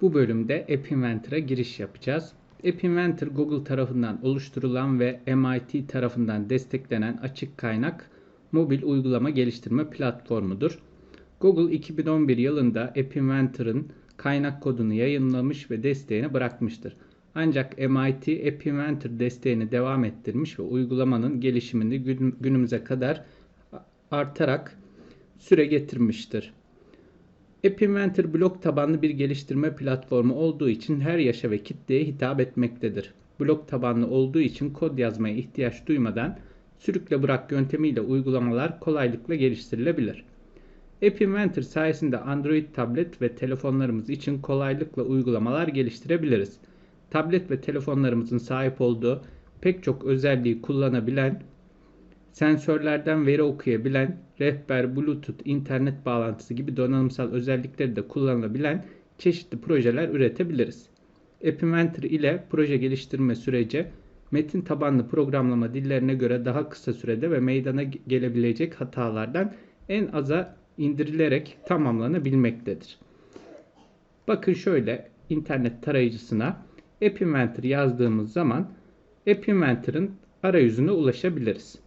Bu bölümde App Inventor'a giriş yapacağız. App Inventor Google tarafından oluşturulan ve MIT tarafından desteklenen açık kaynak mobil uygulama geliştirme platformudur. Google 2011 yılında App Inventor'ın kaynak kodunu yayınlamış ve desteğini bırakmıştır. Ancak MIT App Inventor desteğini devam ettirmiş ve uygulamanın gelişimini günümüze kadar artarak süre getirmiştir. App Inventor blok tabanlı bir geliştirme platformu olduğu için her yaşa ve kitleye hitap etmektedir. Blok tabanlı olduğu için kod yazmaya ihtiyaç duymadan sürükle bırak yöntemiyle uygulamalar kolaylıkla geliştirilebilir. App Inventor sayesinde Android tablet ve telefonlarımız için kolaylıkla uygulamalar geliştirebiliriz. Tablet ve telefonlarımızın sahip olduğu pek çok özelliği kullanabilen sensörlerden veri okuyabilen, rehber, bluetooth, internet bağlantısı gibi donanımsal özellikleri de kullanılabilen çeşitli projeler üretebiliriz. App Inventor ile proje geliştirme süreci metin tabanlı programlama dillerine göre daha kısa sürede ve meydana gelebilecek hatalardan en aza indirilerek tamamlanabilmektedir. Bakın şöyle internet tarayıcısına App Inventor yazdığımız zaman App Inventor'ın arayüzüne ulaşabiliriz.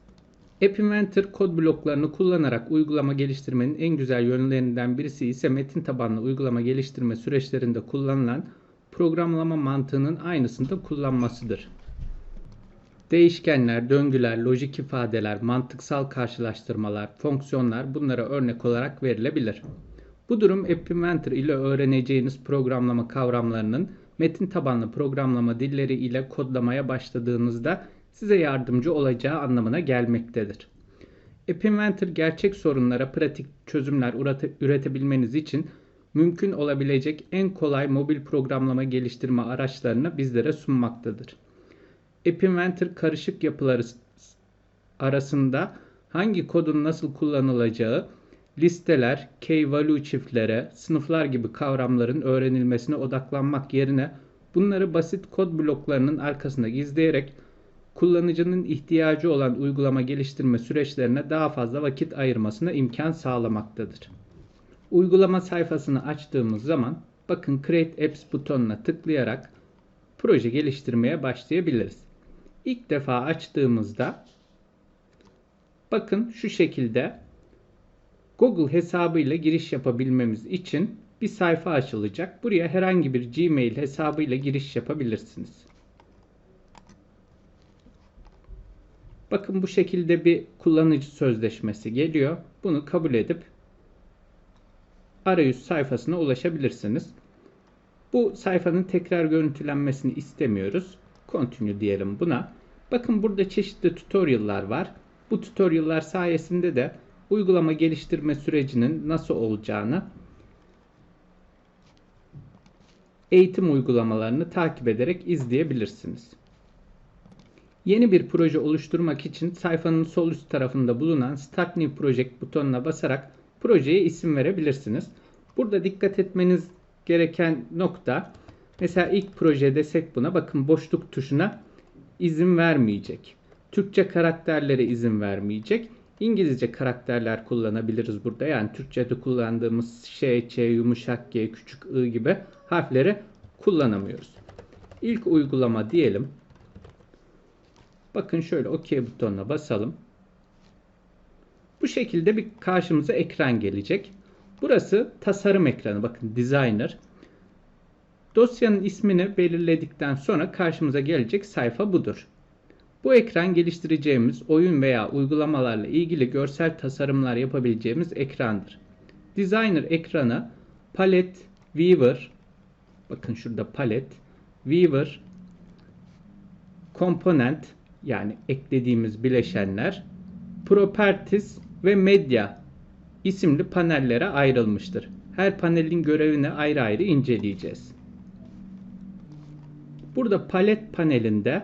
App Inventor kod bloklarını kullanarak uygulama geliştirmenin en güzel yönlerinden birisi ise metin tabanlı uygulama geliştirme süreçlerinde kullanılan programlama mantığının aynısını da kullanmasıdır. Değişkenler, döngüler, lojik ifadeler, mantıksal karşılaştırmalar, fonksiyonlar bunlara örnek olarak verilebilir. Bu durum App Inventor ile öğreneceğiniz programlama kavramlarının metin tabanlı programlama dilleri ile kodlamaya başladığınızda size yardımcı olacağı anlamına gelmektedir. App Inventor gerçek sorunlara pratik çözümler üretebilmeniz için mümkün olabilecek en kolay mobil programlama geliştirme araçlarını bizlere sunmaktadır. App Inventor karışık yapıları arasında hangi kodun nasıl kullanılacağı, listeler, key-value çiftlere, sınıflar gibi kavramların öğrenilmesine odaklanmak yerine bunları basit kod bloklarının arkasında gizleyerek kullanıcının ihtiyacı olan uygulama geliştirme süreçlerine daha fazla vakit ayırmasına imkan sağlamaktadır. Uygulama sayfasını açtığımız zaman bakın Create Apps butonuna tıklayarak proje geliştirmeye başlayabiliriz. İlk defa açtığımızda bakın şu şekilde Google hesabıyla giriş yapabilmemiz için bir sayfa açılacak. Buraya herhangi bir Gmail hesabıyla giriş yapabilirsiniz. Bakın bu şekilde bir kullanıcı sözleşmesi geliyor. Bunu kabul edip arayüz sayfasına ulaşabilirsiniz. Bu sayfanın tekrar görüntülenmesini istemiyoruz. Continue diyelim buna. Bakın burada çeşitli tutorial'lar var. Bu tutorial'lar sayesinde de uygulama geliştirme sürecinin nasıl olacağını eğitim uygulamalarını takip ederek izleyebilirsiniz. Yeni bir proje oluşturmak için sayfanın sol üst tarafında bulunan Start New Project butonuna basarak projeye isim verebilirsiniz. Burada dikkat etmeniz gereken nokta mesela ilk proje desek buna bakın boşluk tuşuna izin vermeyecek. Türkçe karakterlere izin vermeyecek. İngilizce karakterler kullanabiliriz burada. Yani Türkçe'de kullandığımız Ş, Ç, yumuşak G, küçük I gibi harfleri kullanamıyoruz. İlk uygulama diyelim. Bakın şöyle OK butonuna basalım. Bu şekilde bir karşımıza ekran gelecek. Burası tasarım ekranı. Bakın Designer. Dosyanın ismini belirledikten sonra karşımıza gelecek sayfa budur. Bu ekran geliştireceğimiz oyun veya uygulamalarla ilgili görsel tasarımlar yapabileceğimiz ekrandır. Designer ekranı Palette, Viewer, bakın şurada Palette, Viewer, Component yani eklediğimiz bileşenler, Properties ve Media isimli panellere ayrılmıştır. Her panelin görevini ayrı ayrı inceleyeceğiz. Burada palet panelinde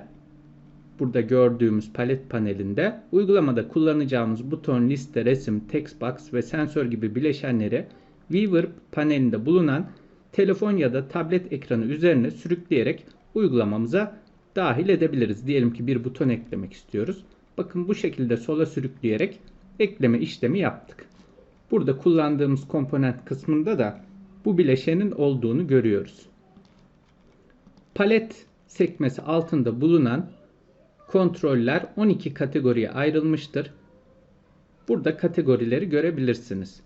burada gördüğümüz palet panelinde uygulamada kullanacağımız buton, liste, resim, text box ve sensör gibi bileşenleri Viewer panelinde bulunan telefon ya da tablet ekranı üzerine sürükleyerek uygulamamıza dahil edebiliriz. Diyelim ki bir buton eklemek istiyoruz. Bakın bu şekilde sola sürükleyerek ekleme işlemi yaptık. Burada kullandığımız komponent kısmında da bu bileşenin olduğunu görüyoruz. Palet sekmesi altında bulunan kontroller 12 kategoriye ayrılmıştır. Burada kategorileri görebilirsiniz.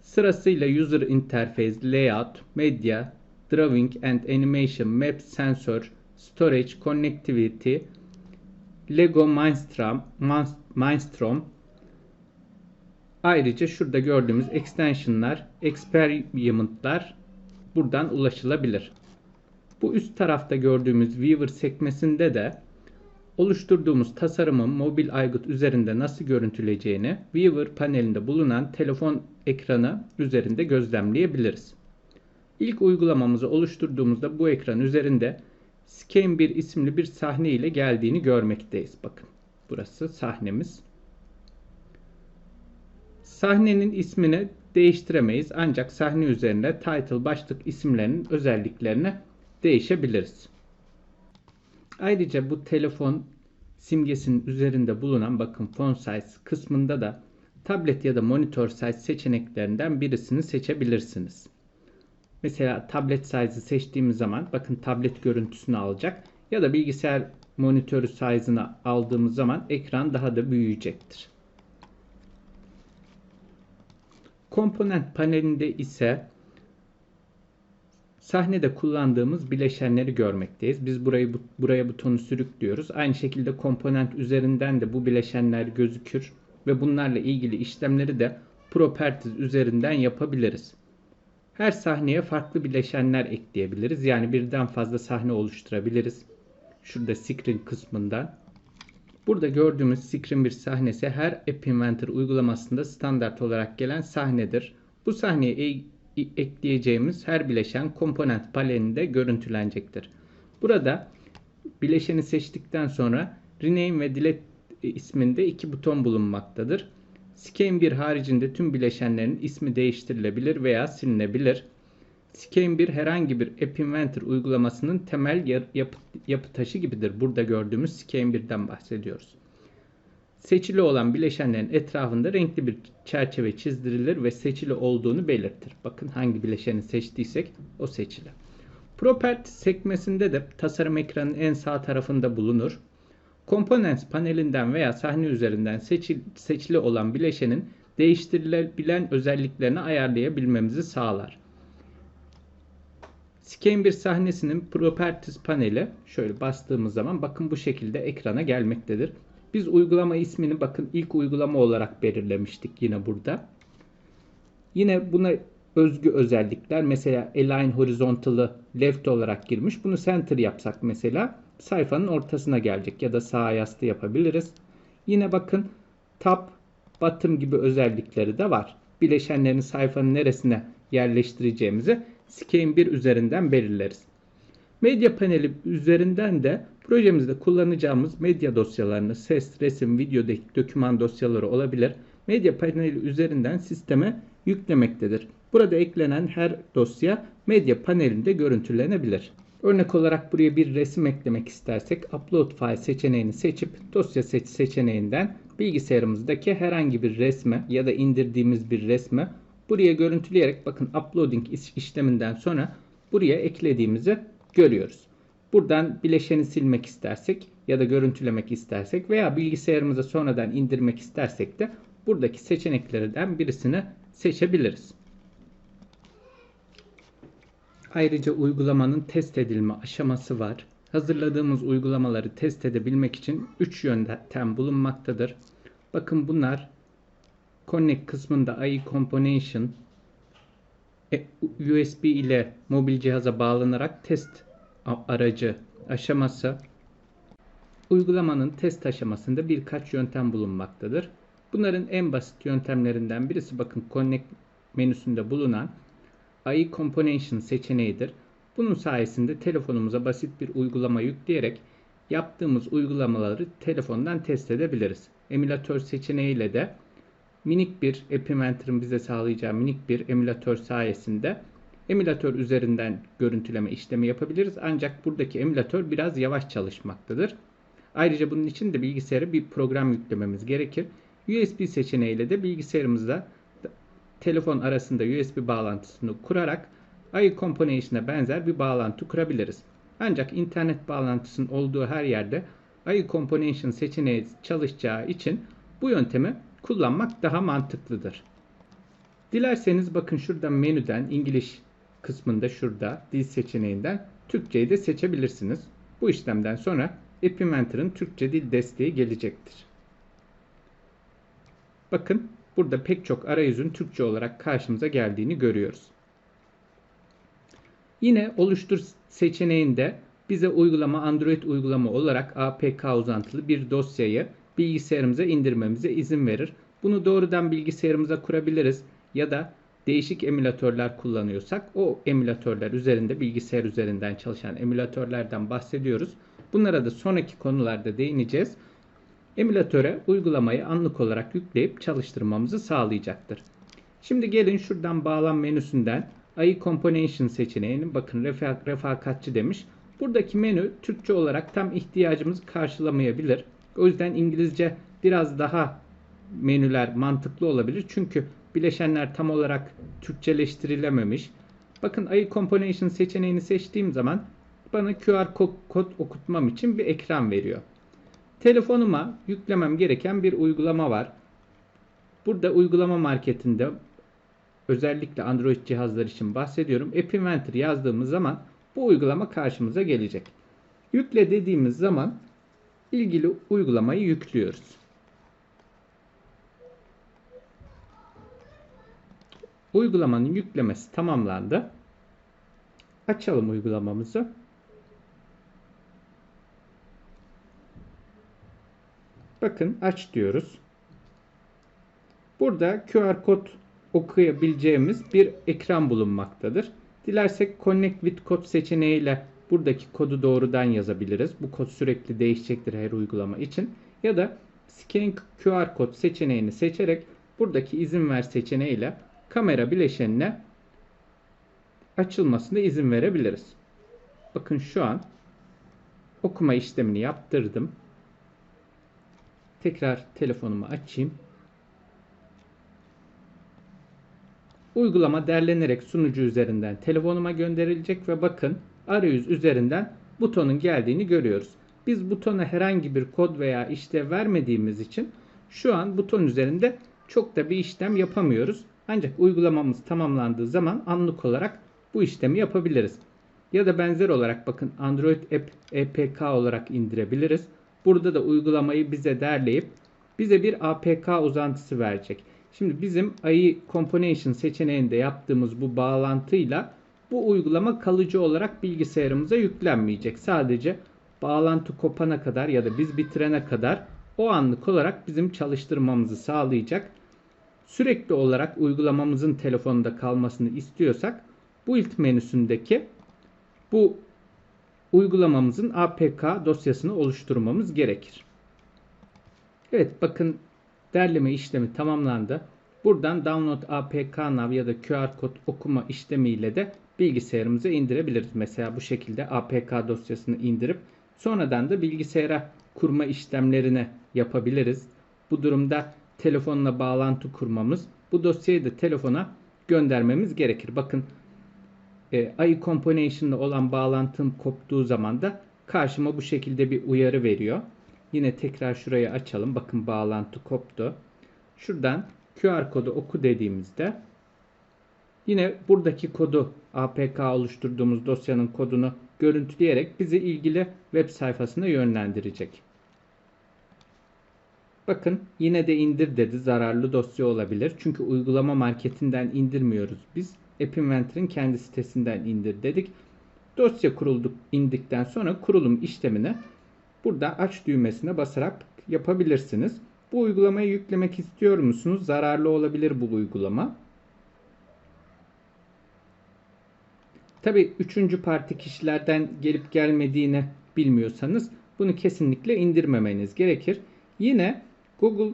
Sırasıyla User Interface, Layout, Media, Drawing and Animation, Map, Sensor, Storage, Connectivity, Lego Mindstorm, Mindstorm. Ayrıca şurada gördüğümüz extensionlar, experiment'lar buradan ulaşılabilir. Bu üst tarafta gördüğümüz Viewer sekmesinde de oluşturduğumuz tasarımın mobil aygıt üzerinde nasıl görüntüleyeceğini Viewer panelinde bulunan telefon ekranı üzerinde gözlemleyebiliriz. İlk uygulamamızı oluşturduğumuzda bu ekran üzerinde Scan 1 isimli bir sahne ile geldiğini görmekteyiz. Bakın burası sahnemiz. Sahnenin ismini değiştiremeyiz ancak sahne üzerinde title başlık isimlerinin özelliklerini değişebiliriz. Ayrıca bu telefon simgesinin üzerinde bulunan bakın font size kısmında da tablet ya da monitör size seçeneklerinden birisini seçebilirsiniz. Mesela tablet size'ı seçtiğimiz zaman bakın tablet görüntüsünü alacak ya da bilgisayar monitörü size'ını aldığımız zaman ekran daha da büyüyecektir. Komponent panelinde ise sahnede kullandığımız bileşenleri görmekteyiz. Biz burayı buraya butonu sürüklüyoruz. Aynı şekilde komponent üzerinden de bu bileşenler gözükür ve bunlarla ilgili işlemleri de Properties üzerinden yapabiliriz. Her sahneye farklı bileşenler ekleyebiliriz. Yani birden fazla sahne oluşturabiliriz. Şurada screen kısmında. Burada gördüğümüz screen bir sahnesi her App Inventor uygulamasında standart olarak gelen sahnedir. Bu sahneye e ekleyeceğimiz her bileşen komponent panelinde görüntülenecektir. Burada bileşeni seçtikten sonra Rename ve Delete isminde iki buton bulunmaktadır. Scan 1 haricinde tüm bileşenlerin ismi değiştirilebilir veya silinebilir. Scan 1 herhangi bir App Inventor uygulamasının temel yapı, yapı taşı gibidir. Burada gördüğümüz Scan 1'den bahsediyoruz. Seçili olan bileşenlerin etrafında renkli bir çerçeve çizdirilir ve seçili olduğunu belirtir. Bakın hangi bileşeni seçtiysek o seçili. Property sekmesinde de tasarım ekranının en sağ tarafında bulunur. Components panelinden veya sahne üzerinden seçil, seçili olan bileşenin değiştirilebilen özelliklerini ayarlayabilmemizi sağlar. Scan bir sahnesinin Properties paneli şöyle bastığımız zaman bakın bu şekilde ekrana gelmektedir. Biz uygulama ismini bakın ilk uygulama olarak belirlemiştik yine burada. Yine buna özgü özellikler mesela align horizontal'ı left olarak girmiş. Bunu center yapsak mesela sayfanın ortasına gelecek ya da sağ yastı yapabiliriz. Yine bakın top, bottom gibi özellikleri de var. Bileşenlerini sayfanın neresine yerleştireceğimizi Scan 1 üzerinden belirleriz. Medya paneli üzerinden de projemizde kullanacağımız medya dosyalarını ses, resim, video, doküman dosyaları olabilir. Medya paneli üzerinden sisteme yüklemektedir. Burada eklenen her dosya medya panelinde görüntülenebilir. Örnek olarak buraya bir resim eklemek istersek Upload File seçeneğini seçip dosya seç seçeneğinden bilgisayarımızdaki herhangi bir resme ya da indirdiğimiz bir resme buraya görüntüleyerek bakın uploading işleminden sonra buraya eklediğimizi görüyoruz. Buradan bileşeni silmek istersek ya da görüntülemek istersek veya bilgisayarımıza sonradan indirmek istersek de buradaki seçeneklerden birisini seçebiliriz. Ayrıca uygulamanın test edilme aşaması var. Hazırladığımız uygulamaları test edebilmek için 3 yöntem bulunmaktadır. Bakın bunlar Connect kısmında AI Combination e, USB ile mobil cihaza bağlanarak test aracı aşaması uygulamanın test aşamasında birkaç yöntem bulunmaktadır. Bunların en basit yöntemlerinden birisi bakın Connect menüsünde bulunan AI Combination seçeneğidir. Bunun sayesinde telefonumuza basit bir uygulama yükleyerek yaptığımız uygulamaları telefondan test edebiliriz. Emülatör seçeneğiyle de minik bir App Inventor'ın bize sağlayacağı minik bir emülatör sayesinde emülatör üzerinden görüntüleme işlemi yapabiliriz. Ancak buradaki emülatör biraz yavaş çalışmaktadır. Ayrıca bunun için de bilgisayara bir program yüklememiz gerekir. USB seçeneğiyle de bilgisayarımızda telefon arasında USB bağlantısını kurarak AI Combination'a benzer bir bağlantı kurabiliriz. Ancak internet bağlantısının olduğu her yerde AI Combination seçeneği çalışacağı için bu yöntemi kullanmak daha mantıklıdır. Dilerseniz bakın şurada menüden İngiliz kısmında şurada dil seçeneğinden Türkçeyi de seçebilirsiniz. Bu işlemden sonra App Inventor'ın Türkçe dil desteği gelecektir. Bakın burada pek çok arayüzün Türkçe olarak karşımıza geldiğini görüyoruz. Yine oluştur seçeneğinde bize uygulama Android uygulama olarak APK uzantılı bir dosyayı bilgisayarımıza indirmemize izin verir. Bunu doğrudan bilgisayarımıza kurabiliriz ya da değişik emülatörler kullanıyorsak o emülatörler üzerinde bilgisayar üzerinden çalışan emülatörlerden bahsediyoruz. Bunlara da sonraki konularda değineceğiz. Emülatöre uygulamayı anlık olarak yükleyip çalıştırmamızı sağlayacaktır. Şimdi gelin şuradan bağlam menüsünden AI Combination seçeneğinin bakın refak refakatçi demiş. Buradaki menü Türkçe olarak tam ihtiyacımızı karşılamayabilir. O yüzden İngilizce biraz daha menüler mantıklı olabilir. Çünkü bileşenler tam olarak Türkçeleştirilememiş. Bakın AI Combination seçeneğini seçtiğim zaman bana QR kod okutmam için bir ekran veriyor. Telefonuma yüklemem gereken bir uygulama var. Burada uygulama marketinde özellikle Android cihazlar için bahsediyorum. App Inventor yazdığımız zaman bu uygulama karşımıza gelecek. Yükle dediğimiz zaman ilgili uygulamayı yüklüyoruz. Uygulamanın yüklemesi tamamlandı. Açalım uygulamamızı. Bakın aç diyoruz. Burada QR kod okuyabileceğimiz bir ekran bulunmaktadır. Dilersek Connect with Code seçeneğiyle buradaki kodu doğrudan yazabiliriz. Bu kod sürekli değişecektir her uygulama için. Ya da Scan QR kod seçeneğini seçerek buradaki izin ver seçeneğiyle kamera bileşenine açılmasına izin verebiliriz. Bakın şu an okuma işlemini yaptırdım. Tekrar telefonumu açayım. Uygulama derlenerek sunucu üzerinden telefonuma gönderilecek ve bakın arayüz üzerinden butonun geldiğini görüyoruz. Biz butona herhangi bir kod veya işlev vermediğimiz için şu an buton üzerinde çok da bir işlem yapamıyoruz. Ancak uygulamamız tamamlandığı zaman anlık olarak bu işlemi yapabiliriz. Ya da benzer olarak bakın Android App APK olarak indirebiliriz. Burada da uygulamayı bize derleyip bize bir APK uzantısı verecek. Şimdi bizim AI Combination seçeneğinde yaptığımız bu bağlantıyla bu uygulama kalıcı olarak bilgisayarımıza yüklenmeyecek. Sadece bağlantı kopana kadar ya da biz bitirene kadar o anlık olarak bizim çalıştırmamızı sağlayacak. Sürekli olarak uygulamamızın telefonda kalmasını istiyorsak bu ilk menüsündeki bu uygulamamızın APK dosyasını oluşturmamız gerekir. Evet bakın derleme işlemi tamamlandı. Buradan Download APK Nav ya da QR kod okuma işlemiyle de bilgisayarımıza indirebiliriz. Mesela bu şekilde APK dosyasını indirip sonradan da bilgisayara kurma işlemlerini yapabiliriz. Bu durumda telefonla bağlantı kurmamız, bu dosyayı da telefona göndermemiz gerekir. Bakın e, AI Combination'la olan bağlantım koptuğu zaman da karşıma bu şekilde bir uyarı veriyor. Yine tekrar şurayı açalım. Bakın bağlantı koptu. Şuradan QR kodu oku dediğimizde yine buradaki kodu APK oluşturduğumuz dosyanın kodunu görüntüleyerek bizi ilgili web sayfasına yönlendirecek. Bakın yine de indir dedi. Zararlı dosya olabilir. Çünkü uygulama marketinden indirmiyoruz biz. App Inventor'ın kendi sitesinden indir dedik. Dosya kurulduk indikten sonra kurulum işlemini burada aç düğmesine basarak yapabilirsiniz. Bu uygulamayı yüklemek istiyor musunuz? Zararlı olabilir bu uygulama. Tabi üçüncü parti kişilerden gelip gelmediğini bilmiyorsanız bunu kesinlikle indirmemeniz gerekir. Yine Google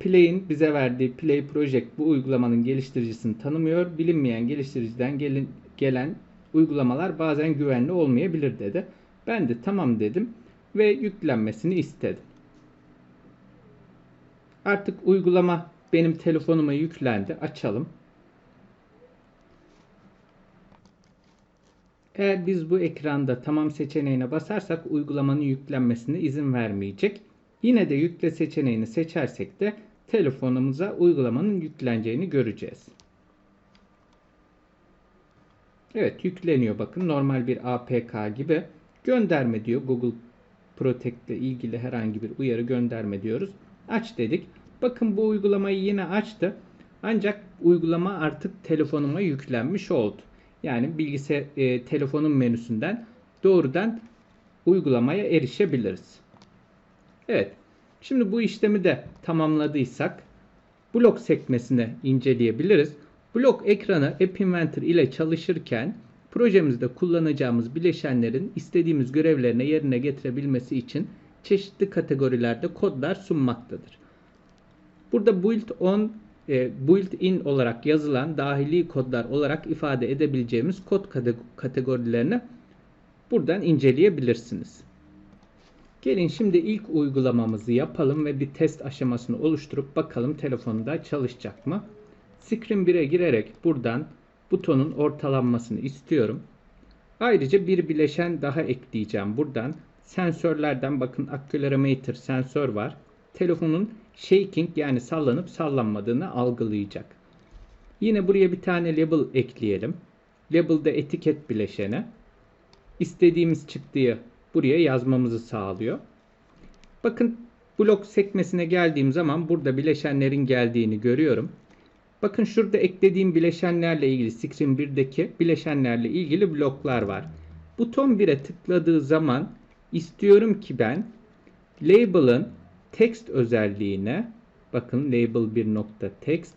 Play'in bize verdiği Play Project bu uygulamanın geliştiricisini tanımıyor. Bilinmeyen geliştiriciden gelin, gelen uygulamalar bazen güvenli olmayabilir dedi. Ben de tamam dedim ve yüklenmesini istedim. Artık uygulama benim telefonuma yüklendi. Açalım. Eğer biz bu ekranda tamam seçeneğine basarsak uygulamanın yüklenmesine izin vermeyecek. Yine de yükle seçeneğini seçersek de telefonumuza uygulamanın yükleneceğini göreceğiz. Evet yükleniyor bakın normal bir APK gibi gönderme diyor Google Protect ile ilgili herhangi bir uyarı gönderme diyoruz. Aç dedik. Bakın bu uygulamayı yine açtı. Ancak uygulama artık telefonuma yüklenmiş oldu. Yani bilgisayar e, telefonun menüsünden doğrudan uygulamaya erişebiliriz. Evet. Şimdi bu işlemi de tamamladıysak blok sekmesini inceleyebiliriz. Blok ekranı App Inventor ile çalışırken projemizde kullanacağımız bileşenlerin istediğimiz görevlerine yerine getirebilmesi için çeşitli kategorilerde kodlar sunmaktadır. Burada build on e, built-in olarak yazılan dahili kodlar olarak ifade edebileceğimiz kod kategorilerini buradan inceleyebilirsiniz. Gelin şimdi ilk uygulamamızı yapalım ve bir test aşamasını oluşturup bakalım telefonda çalışacak mı? Screen 1'e girerek buradan butonun ortalanmasını istiyorum. Ayrıca bir bileşen daha ekleyeceğim. Buradan sensörlerden bakın accelerometer sensör var. Telefonun shaking yani sallanıp sallanmadığını algılayacak. Yine buraya bir tane label ekleyelim. Label'da etiket bileşeni. İstediğimiz çıktığı buraya yazmamızı sağlıyor. Bakın blok sekmesine geldiğim zaman burada bileşenlerin geldiğini görüyorum. Bakın şurada eklediğim bileşenlerle ilgili Screen 1'deki bileşenlerle ilgili bloklar var. Buton 1'e tıkladığı zaman istiyorum ki ben label'ın text özelliğine bakın label bir nokta text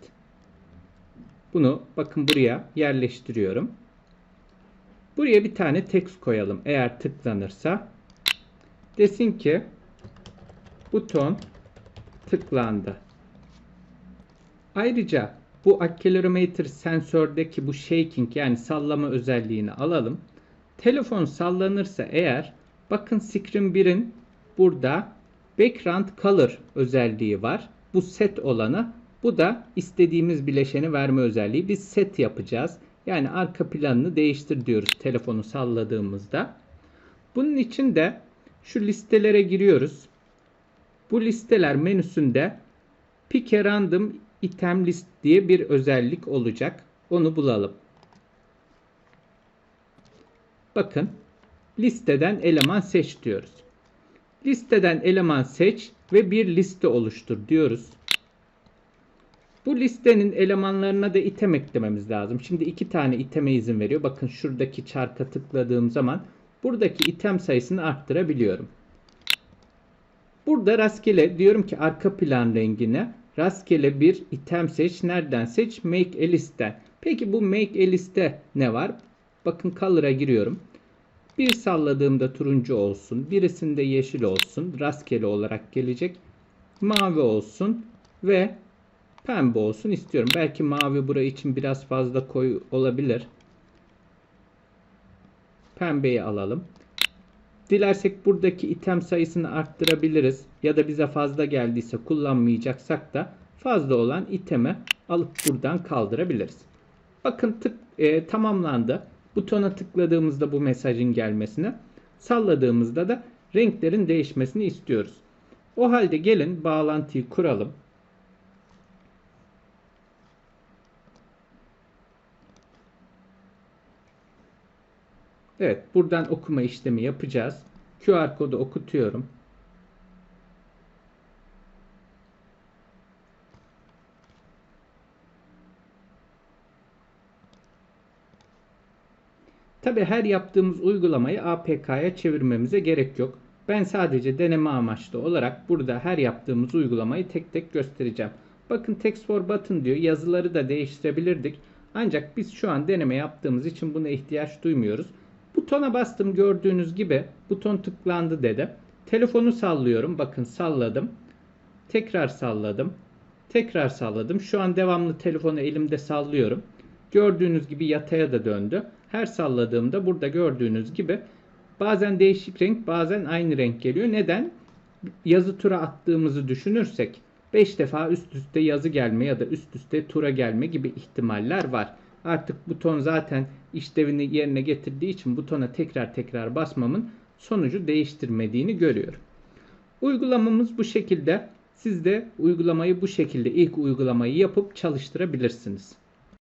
bunu bakın buraya yerleştiriyorum. Buraya bir tane text koyalım. Eğer tıklanırsa desin ki buton tıklandı. Ayrıca bu accelerometer sensördeki bu shaking yani sallama özelliğini alalım. Telefon sallanırsa eğer bakın screen 1'in burada background color özelliği var. Bu set olanı bu da istediğimiz bileşeni verme özelliği. Biz set yapacağız. Yani arka planını değiştir diyoruz telefonu salladığımızda. Bunun için de şu listelere giriyoruz. Bu listeler menüsünde pick a random item list diye bir özellik olacak. Onu bulalım. Bakın listeden eleman seç diyoruz. Listeden eleman seç ve bir liste oluştur diyoruz. Bu listenin elemanlarına da item eklememiz lazım. Şimdi iki tane iteme izin veriyor. Bakın şuradaki çarka tıkladığım zaman buradaki item sayısını arttırabiliyorum. Burada rastgele diyorum ki arka plan rengine rastgele bir item seç. Nereden seç? Make a liste. Peki bu make a liste ne var? Bakın color'a giriyorum. Bir salladığımda turuncu olsun. Birisinde yeşil olsun. Rastgele olarak gelecek. Mavi olsun. Ve pembe olsun istiyorum. Belki mavi buraya için biraz fazla koyu olabilir. Pembeyi alalım. Dilersek buradaki item sayısını arttırabiliriz. Ya da bize fazla geldiyse kullanmayacaksak da fazla olan itemi alıp buradan kaldırabiliriz. Bakın tık e, tamamlandı. Butona tıkladığımızda bu mesajın gelmesini, salladığımızda da renklerin değişmesini istiyoruz. O halde gelin bağlantıyı kuralım. Evet, buradan okuma işlemi yapacağız. QR kodu okutuyorum. Tabi her yaptığımız uygulamayı APK'ya çevirmemize gerek yok. Ben sadece deneme amaçlı olarak burada her yaptığımız uygulamayı tek tek göstereceğim. Bakın text for button diyor. Yazıları da değiştirebilirdik. Ancak biz şu an deneme yaptığımız için buna ihtiyaç duymuyoruz. Butona bastım gördüğünüz gibi buton tıklandı dedi. Telefonu sallıyorum. Bakın salladım. Tekrar salladım. Tekrar salladım. Şu an devamlı telefonu elimde sallıyorum. Gördüğünüz gibi yataya da döndü. Her salladığımda burada gördüğünüz gibi bazen değişik renk bazen aynı renk geliyor. Neden? Yazı tura attığımızı düşünürsek 5 defa üst üste yazı gelme ya da üst üste tura gelme gibi ihtimaller var. Artık buton zaten işlevini yerine getirdiği için butona tekrar tekrar basmamın sonucu değiştirmediğini görüyorum. Uygulamamız bu şekilde. Siz de uygulamayı bu şekilde ilk uygulamayı yapıp çalıştırabilirsiniz.